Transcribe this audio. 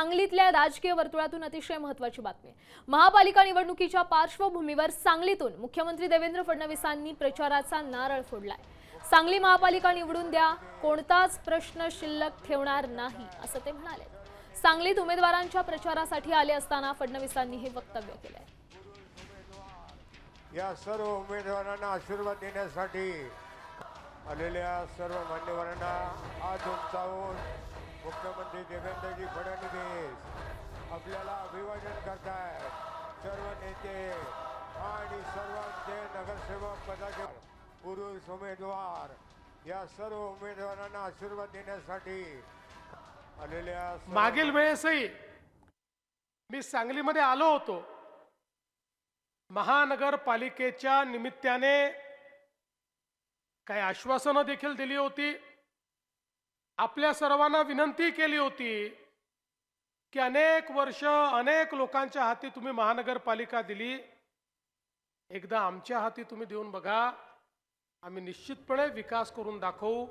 सांगलीतल्या राजकीय वर्तुळातून अतिशय महत्वाची बातमी. महापालिका निवडणुकीच्या पार्श्वभूमीवर सांगलीतून मुख्यमंत्री देवेंद्र फडणवीसांनी प्रचाराचा नारळ फोडलाय. सांगली महापालिका निवडून द्या कोणताच प्रश्न शिल्लक ठेवणार नाही असं ते म्हणाले. सांगलीत उमेदवारांच्या प्रचारासाठी आले असताना फडणवीसांनी हे वक्तव्य केलंय. या सर्व उमेदवारांना आशीर्वाद देण्यासाठी आलेल्या सर्व मान्यवरांना आज उंचावून मुख्यमंत्री देवेंद्रजी फडणवीस आपल्याला अभिवादन करतायत. सर्व नेते आणि सर्वांचे नगरसेवक पदाचे पुरुष उमेदवार या सर्व उमेदवारांना आशीर्वाद देण्यासाठी आलेल्या मागील वेळेसही मी सांगलीमध्ये आलो होतो. महानगरपालिकेच्या निमित्ताने काही आश्वासनं देखील दिली होती. आपल्या सर्वांना विनंती केली होती की अनेक वर्ष अनेक लोकांच्या हाती तुम्ही महानगरपालिका दिली. एकदा आमच्या हाती तुम्ही देऊन बघा. आम्ही निश्चितपणे विकास करून दाखवू.